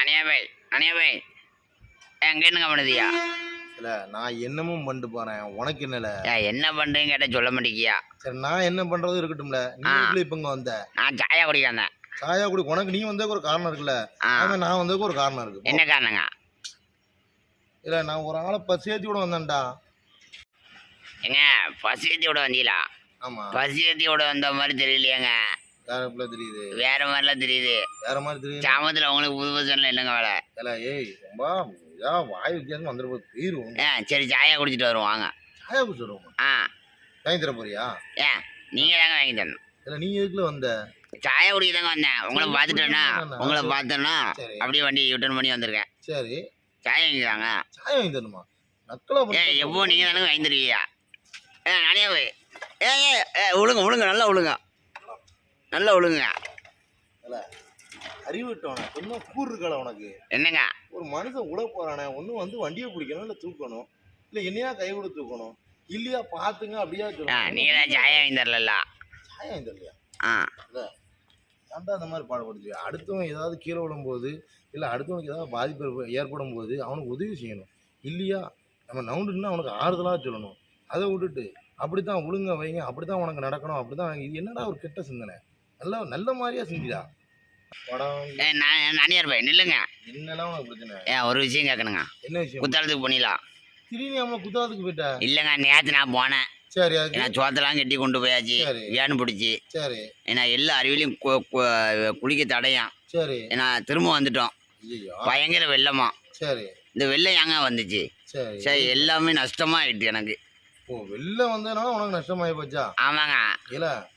நனியாவே நனியாவே எங்க என்னங்க பண்ணுதியா இல்ல நான் என்னமும் பண்ணிட்டு போறேன். உனக்கு என்னல? என்ன பண்றீங்க கேட்ட சொல்ல மாட்டேங்கியா சரி நான் என்ன பண்றது இருக்கட்டும்ல. நீ. வீட்டுல இப்ப இங்க வந்த? நான் சாயா குடிக்க வந்தேன். சாயா குடி உனக்கு நீ வந்ததுக்கு ஒரு காரணம் இருக்குல்ல. நான் வந்ததுக்கு ஒரு காரணம் இருக்கு. என்ன காரணங்க? இல்ல நான் ஒரு ஆளை பசியாத்தி கூட வந்தேன்டா. ஏங்க பசியத்தியோட வந்தீங்களா? ஆமா. பசியத்தியோட வந்த மாதிரி தெரியலையாங்க. வேற தெரியுது. வேற மாதிரிலாம் தெரியுது. வேற மாதிரி தெரியுது. சாமத்துல உங்களுக்கு புது பசன்ல என்னங்க வேலை? இல்ல ஏய் ரொம்ப வாய் வித்தியாசம் வந்துட போய் போயிரும் ஆ சரி சாயா குடிச்சிட்டு வருவோம் வாங்க. சாயா குடிச்சிடுவோம் ஆ. வாங்கி தர போறியா? ஏன் நீங்க தாங்க வாங்கி தரணும். இல்ல நீ எதுக்குல வந்த? சாயா குடிக்க தாங்க வந்தேன். உங்களை பார்த்துட்டேன்னா உங்களை. பார்த்தேன்னா அப்படியே வண்டி யூட்டர்ன் பண்ணி வந்திருக்கேன். சரி. சாயா வாங்கிக்கிறாங்க சாயா வாங்கி தரணுமா? நக்கலா ஏ எப்போ நீங்க தானே வாங்கி தருவீங்க. ஏ நானே போய். ஏ ஏ ஏ ஒழுங்க ஒழுங்க நல்லா ஒழுங்க நல்லா ஒழுங்க இல்ல அறிவிட்டவன. கொஞ்சம் கூறு இருக்கல உனக்கு. என்னங்க? ஒரு மனுஷன் உட போறானே ஒண்ணு வந்து வண்டியை பிடிக்கணும் இல்ல தூக்கணும் இல்ல என்னையா கை கூட தூக்கணும் இல்லையா பாத்துங்க அப்படியா சொல்லணும். நீங்க தான் வாங்கி தரல வாங்கி தரலையா? ஆ. இல்ல ஏன்டா அந்த மாதிரி பாடுபடுத்து அடுத்தவன் ஏதாவது கீழே விழும்போது இல்லை அடுத்தவனுக்கு ஏதாவது பாதிப்பு ஏற்ப- ஏற்படும் போது அவனுக்கு உதவி செய்யணும். இல்லையா? நம்ம நவுண்டுன்னா அவனுக்கு ஆறுதலாக சொல்லணும். அதை விட்டுட்டு அப்படி தான் ஒழுங்க வைங்க அப்படி தான் உனக்கு நடக்கணும் அப்படி தான் இது என்னடா ஒரு கெட்ட சிந்தனை? நல்ல நல்ல மாதிரியா செஞ்சுடா. படம் நானியார் போய் நில்லுங்க. என்னெல்லாம் உனக்கு பிரச்சனை? ஏ ஒரு விஷயம் கேட்கணுங்க. என்ன விஷயம்? குத்தாலத்துக்கு போனீங்களா? திடீர்னு குத்தாதுக்கு போயிட்ட. இல்லைங்க நேற்று நான் போனேன். சரி ஏன்னா சோத்தெல்லாம் கட்டி கொண்டு போயாச்சு. சரி. வேன் பிடிச்சி. சரி. ஏன்னா எல்லா அருவிலையும் கு- கு- குளிக்க தடையாம். சரி. ஏன்னா திரும்ப வந்துட்டோம். ஐயோ பயங்கர வெள்ளமா. சரி. இந்த வெள்ளம் ஏங்க வந்துச்சு? சரி. சரி எல்லாமே நஷ்டமா ஆயிடுச்சு எனக்கு. ஓ வெளில வந்ததுனால உனக்கு நஷ்டமாயி போச்சா? ஆமாங்க. இல்ல.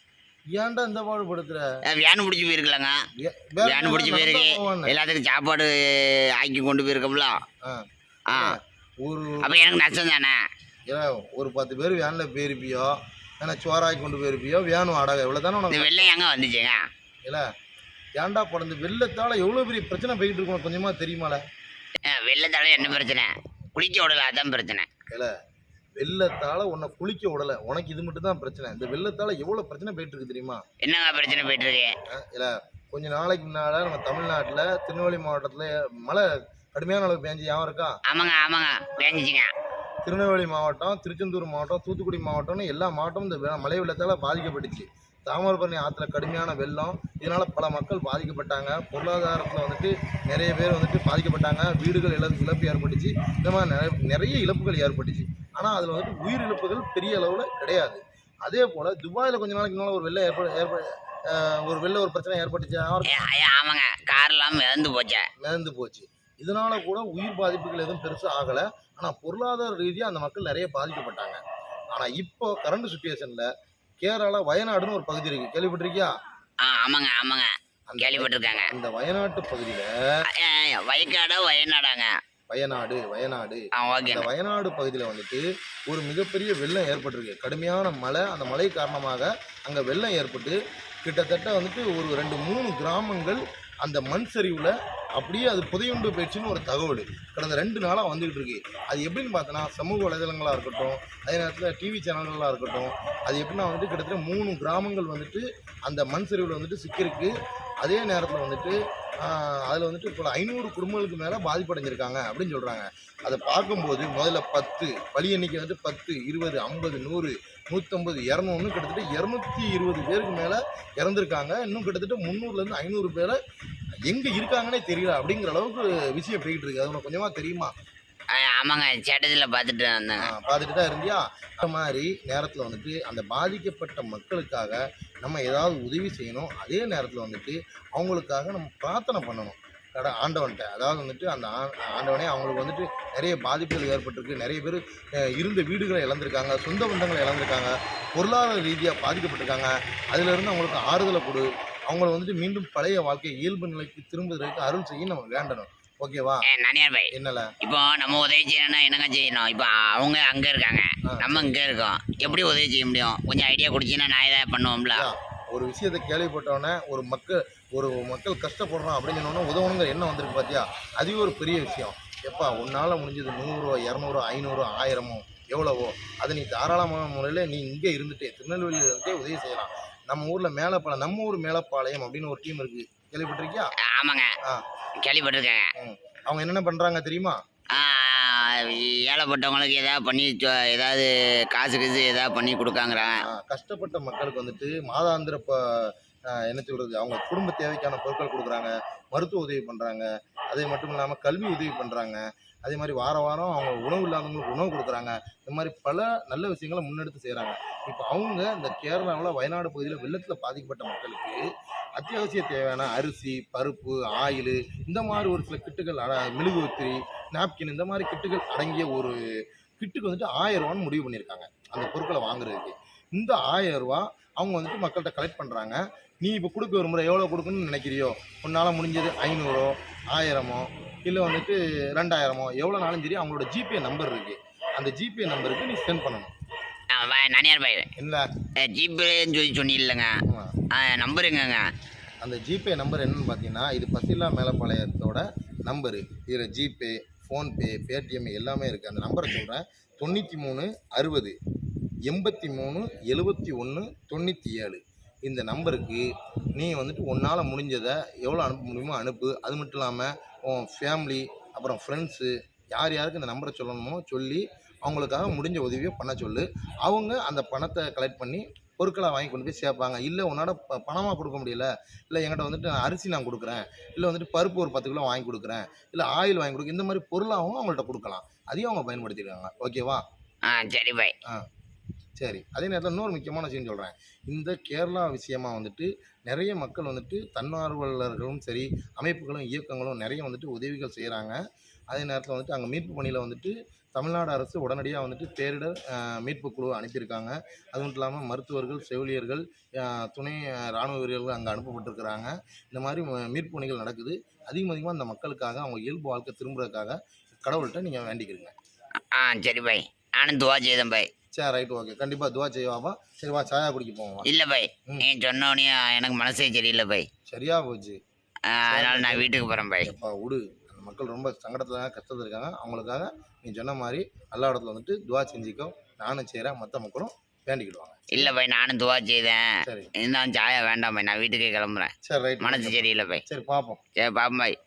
ஏன்டா இந்த பாடுபடுத்துற ஏ, வேன் பிடிச்சி போயிருக்கலாங்க. வேன் பிடிச்சி போயிருக்கு. எல்லாத்துக்கும் சாப்பாடு ஆக்கி கொண்டு போயிருக்கோம்ல. ஆ. ஆ. ஒரு அப்போ எனக்கு நஷ்டம் தானே? ஒரு பத்து பேர் வேன்ல போயிருப்பியோ ஏன்னா சோறாக்கி கொண்டு போயிருப்பியோ வேன் வாடகை இவ்வளவு தானே உனக்கு வெள்ளம் ஏங்க வந்துச்சுங்க? இல்ல ஏன்டா படந்து வெள்ளத்தால எவ்வளவு பெரிய பிரச்சனை போயிட்டு இருக்கும் கொஞ்சமா தெரியுமால? வெள்ளத்தால என்ன பிரச்சனை? குளிக்க விடல அதான் பிரச்சனை. இல்ல. வெள்ளத்தால உன்னை குளிக்க விடல. உனக்கு இது மட்டும் தான் பிரச்சனை. இந்த வெள்ளத்தால எவ்வளவு பிரச்சனை போயிட்டு இருக்கு தெரியுமா? என்னங்க பிரச்சனை போயிட்டு இருக்கு? ஆ, இல்ல கொஞ்ச நாளைக்கு முன்னால நம்ம தமிழ்நாட்டுல திருநெல்வேலி மாவட்டத்துல மழை கடுமையான அளவு பேஞ்சு ஞாபகம் இருக்கா? ஆமாங்க ஆமாங்க. பேஞ்சிச்சிங்க. திருநெல்வேலி மாவட்டம் திருச்செந்தூர் மாவட்டம் தூத்துக்குடி மாவட்டம்னு எல்லா மாவட்டமும் இந்த மழை வெள்ளத்தால் பாதிக்கப்பட்டுச்சு. தாமிரபரணி ஆற்றுல கடுமையான வெள்ளம். இதனால் பல மக்கள் பாதிக்கப்பட்டாங்க. பொருளாதாரத்தில் வந்துட்டு நிறைய பேர் வந்துட்டு பாதிக்கப்பட்டாங்க. வீடுகள் இழப்பு இழப்பு ஏற்பட்டுச்சு. இந்த மாதிரி நிறைய நிறைய இழப்புகள் ஏற்பட்டுச்சு. ஆனால் அதில் வந்துட்டு உயிர் இழப்புகள் பெரிய அளவில் கிடையாது. அதே போல் துபாயில் கொஞ்ச நாளைக்கு முன்னால் ஒரு வெள்ளம் ஏற்ப ஏற்ப ஒரு வெள்ள ஒரு பிரச்சனை ஏற்பட்டுச்சு. ஆமாங்க. கார்லாம் மிதந்து போச்சே. மிதந்து போச்சு. இதனால கூட உயிர் பாதிப்புகள் எதுவும் பெருசாக ஆகலை. ஆனால் பொருளாதார ரீதியாக அந்த மக்கள் நிறைய பாதிக்கப்பட்டாங்க. ஆனால் இப்போ கரண்ட் சுச்சுவேஷனில் கேரளா வயநாடுன்னு ஒரு பகுதி இருக்கு. கேள்விப்பட்டிருக்கியா? ஆமாங்க ஆமாங்க. கேள்விப்பட்டிருக்காங்க. அந்த வயநாட்டு பகுதியில் வயக்காடா வயநாடாங்க. வயநாடு வயநாடு. ஓகேங்க. வயநாடு பகுதியில் வந்துட்டு ஒரு மிகப்பெரிய வெள்ளம் ஏற்பட்டிருக்கு. கடுமையான மழை அந்த மழை காரணமாக அங்கே வெள்ளம் ஏற்பட்டு கிட்டத்தட்ட வந்துட்டு ஒரு ரெண்டு மூணு கிராமங்கள் அந்த மண் சரிவில் அப்படியே அது புதையுண்டு போயிடுச்சுன்னு ஒரு தகவல். கடந்த ரெண்டு நாளாக வந்துகிட்டு இருக்கு. அது எப்படின்னு பார்த்தோன்னா சமூக வலைதளங்களாக இருக்கட்டும் அதே நேரத்தில் டிவி சேனல்களாக இருக்கட்டும் அது எப்படின்னா வந்துட்டு கிட்டத்தட்ட மூணு கிராமங்கள் வந்துட்டு அந்த மண் சரிவில் வந்துட்டு சிக்கியிருக்கு. அதே நேரத்தில் வந்துட்டு அதில் வந்துட்டு இப்போ ஐநூறு குடும்பங்களுக்கு மேலே பாதிப்படைஞ்சிருக்காங்க அப்படின்னு சொல்கிறாங்க அதை பார்க்கும்போது முதல்ல பத்து பலி எண்ணிக்கை வந்து பத்து இருபது ஐம்பது நூறு நூற்றம்பது இரநூறு கிட்டத்தட்ட இரநூத்தி இருபது பேருக்கு மேலே இறந்துருக்காங்க. இன்னும் கிட்டத்தட்ட முந்நூறுலேருந்து ஐநூறு பேரை எங்கே இருக்காங்கன்னே தெரியல அப்படிங்கிற அளவுக்கு விஷயம் போயிட்டு இருக்கு. அது கொஞ்சமாக தெரியுமா? ஆமாங்க. சேட்டத்தில் பார்த்துட்டு வந்தேங்க. பார்த்துட்டு தான் இருந்தியா? அந்த மாதிரி நேரத்தில் வந்துட்டு அந்த பாதிக்கப்பட்ட மக்களுக்காக நம்ம ஏதாவது உதவி செய்யணும் அதே நேரத்தில் வந்துட்டு அவங்களுக்காக நம்ம பிரார்த்தனை பண்ணணும். கடை ஆண்டவன்கிட்ட அதாவது வந்துட்டு அந்த ஆ- ஆண்டவனே அவங்களுக்கு வந்துட்டு நிறைய பாதிப்புகள் ஏற்பட்டிருக்கு. நிறைய பேர் இருந்த வீடுகளை இழந்திருக்காங்க சொந்த பந்தங்களை இழந்திருக்காங்க பொருளாதார ரீதியாக பாதிக்கப்பட்டிருக்காங்க. அதிலிருந்து அவங்களுக்கு ஆறுதலை கொடு. அவங்கள வந்துட்டு மீண்டும் பழைய வாழ்க்கை இயல்பு நிலைக்கு திரும்புவதற்கு அருள் செய்ய நம்ம வேண்டணும். ஓகேவா? நனியார் பாய். என்னல? இப்போ நம்ம உதவி செய்யணும்னா என்னங்க செய்யணும்? இப்போ அவங்க அங்கே இருக்காங்க. நம்ம இங்கே இருக்கோம். எப்படி உதவி செய்ய முடியும்? கொஞ்சம் ஐடியா கொடுத்தீங்கன்னா நான் இதை பண்ணுவோம்ல. ஒரு விஷயத்தை கேள்விப்பட்டவொடனே ஒரு மக்கள் ஒரு மக்கள் கஷ்டப்படுறோம் அப்படின்னு உதவணுங்கிற எண்ணம் வந்திருக்கு பார்த்தியா அதுவே ஒரு பெரிய விஷயம். எப்பா உன்னால் முடிஞ்சது நூறுரூவா இரநூறு ஐநூறு ஆயிரமோ எவ்வளவோ அதை நீ தாராளமான முறையில் நீ இங்கே இருந்துட்டே திருநெல்வேலியில் இருந்தே உதவி செய்யலாம். நம்ம ஊரில் மேலப்பாளையம் நம்ம ஊர் மேலப்பாளையம் அப்படின்னு ஒரு டீம் இருக்குது கேள்விப்பட்டிருக்கியா? ஆமாங்க. ம். அவங்க என்னென்ன பண்ணுறாங்க தெரியுமா? ஏழைப்பட்டவங்களுக்கு ஏதாவது பண்ணி ஏதாவது காசு கீசு ஏதாவது பண்ணி கொடுக்காங்கிறாங்க. கஷ்டப்பட்ட மக்களுக்கு வந்துட்டு மாதாந்திர என்ன சொல்கிறது அவங்க குடும்ப தேவைக்கான பொருட்கள் கொடுக்குறாங்க மருத்துவ உதவி பண்ணுறாங்க அதே மட்டும் இல்லாமல் கல்வி உதவி பண்ணுறாங்க அதே மாதிரி வார வாரம் அவங்க உணவு இல்லாதவங்களுக்கு உணவு கொடுக்குறாங்க இந்த மாதிரி பல நல்ல விஷயங்களை முன்னெடுத்து செய்கிறாங்க இப்போ அவங்க இந்த கேரளாவில் வயநாடு பகுதியில் வெள்ளத்தில் பாதிக்கப்பட்ட மக்களுக்கு அத்தியாவசிய தேவையான அரிசி பருப்பு ஆயில் இந்த மாதிரி ஒரு சில கிட்டுகள் அட- மெழுகுவர்த்தி நாப்கின் இந்த மாதிரி கிட்டுகள் அடங்கிய ஒரு கிட்டுக்கு வந்துட்டு ஆயிரம் ரூபான்னு முடிவு பண்ணியிருக்காங்க. அந்த பொருட்களை வாங்குறதுக்கு. இந்த ஆயிரம் ரூபா அவங்க வந்துட்டு மக்கள்கிட்ட கலெக்ட் பண்ணுறாங்க நீ இப்போ கொடுக்க ஒரு முறை எவ்வளோ கொடுக்கணும்னு நினைக்கிறியோ? உன்னால் முடிஞ்சது ஐநூறோ ஆயிரமோ இல்லை வந்துட்டு ரெண்டாயிரமோ எவ்வளோ நாளும் சரி அவங்களோட ஜிபே நம்பர் இருக்குது அந்த ஜிபே நம்பருக்கு நீ சென்ட் பண்ணணும். நனியார் பாய். இல்லை ஜிபேன்னு சொல்லி சொன்னீங்களங்க நம்பருங்கங்க. அந்த ஜிபே நம்பர் என்னன்னு பார்த்தீங்கன்னா இது பசிலா மேலப்பாளையத்தோட நம்பரு. இதில் ஜிபே ஃபோன்பே பேடிஎம் எல்லாமே இருக்குது அந்த நம்பரை சொல்கிறேன் தொண்ணூற்றி மூணு அறுபது எண்பத்தி மூணு எழுபத்தி ஒன்று தொண்ணூற்றி ஏழு. இந்த நம்பருக்கு நீ வந்துட்டு உன்னால் முடிஞ்சதை எவ்வளோ அனுப்ப முடியுமோ அனுப்பு. அது மட்டும் இல்லாமல் உன் ஃபேமிலி அப்புறம் ஃப்ரெண்ட்ஸு யார் யாருக்கு இந்த நம்பரை சொல்லணுமோ சொல்லி அவங்களுக்காக முடிஞ்ச உதவியை பண்ண சொல்லு. அவங்க அந்த பணத்தை கலெக்ட் பண்ணி பொருட்களை வாங்கி கொண்டு போய் சேர்ப்பாங்க. இல்லை உன்னோட ப பணமாக கொடுக்க முடியல. இல்லை என்கிட்ட வந்துட்டு அரிசி நான் கொடுக்குறேன். இல்லை வந்துட்டு பருப்பு ஒரு பத்து கிலோ வாங்கி கொடுக்குறேன். இல்லை ஆயில் வாங்கி கொடுக்க இந்த மாதிரி பொருளாகவும் அவங்கள்ட்ட கொடுக்கலாம். அதையும் அவங்க பயன்படுத்திருக்காங்க ஓகேவா ஆ சரி பாய் சரி. அதே நேரத்தில் இன்னொரு முக்கியமான விஷயம் சொல்கிறேன் இந்த கேரளா விஷயமா வந்துட்டு நிறைய மக்கள் வந்துட்டு தன்னார்வலர்களும் சரி அமைப்புகளும் இயக்கங்களும் நிறைய வந்துட்டு உதவிகள் செய்கிறாங்க அதே நேரத்தில் வந்துட்டு அங்கே மீட்பு பணியில் வந்துட்டு தமிழ்நாடு அரசு உடனடியாக வந்துட்டு பேரிடர் மீட்பு குழு அனுப்பியிருக்காங்க. அது மட்டும் இல்லாமல் மருத்துவர்கள் செவிலியர்கள் துணை அஹ், ராணுவ வீரர்கள் அங்கே அனுப்பப்பட்டிருக்கிறாங்க. இந்த மாதிரி மீட்பு பணிகள் நடக்குது. அதிகம் அதிகமாக அந்த மக்களுக்காக அவங்க இயல்பு வாழ்க்கை திரும்புறதுக்காக கடவுள்கிட்ட நீங்கள் வேண்டிக்கிறீங்க. ஆ சரி பாய். நானும் துவா செய்தேன் பாய். சரி ரைட் ஓகே கண்டிப்பாக துவா செய்வாப்பா சரி வா சாயா குடிக்க போவோம். இல்லை பாய். ம். நீ சொன்னோடனே எனக்கு மனசே சரியில்லை பாய். சரியா போச்சு. அதனால நான் வீட்டுக்கு போகிறேன் பாய். எப்பா விடு. மக்கள் ரொம்ப சங்கடத்தில் கஷ்டத்தில் இருக்காங்க. அவங்களுக்காக நீ சொன்ன மாதிரி எல்லா இடத்துல வந்துட்டு துவா செஞ்சுக்கோ. நானும் செய்கிறேன் மற்ற மக்களும் வேண்டிக்கிடுவாங்க. இல்லை பாய் நானும் துவா செய்தேன். சரி. இருந்தாலும் சாயா வேண்டாம் பாய். நான் வீட்டுக்கே கிளம்புறேன். சரி ரைட் மனசு சரியில்லை பாய். சரி பார்ப்போம் சரி பாப்போம் பாய்.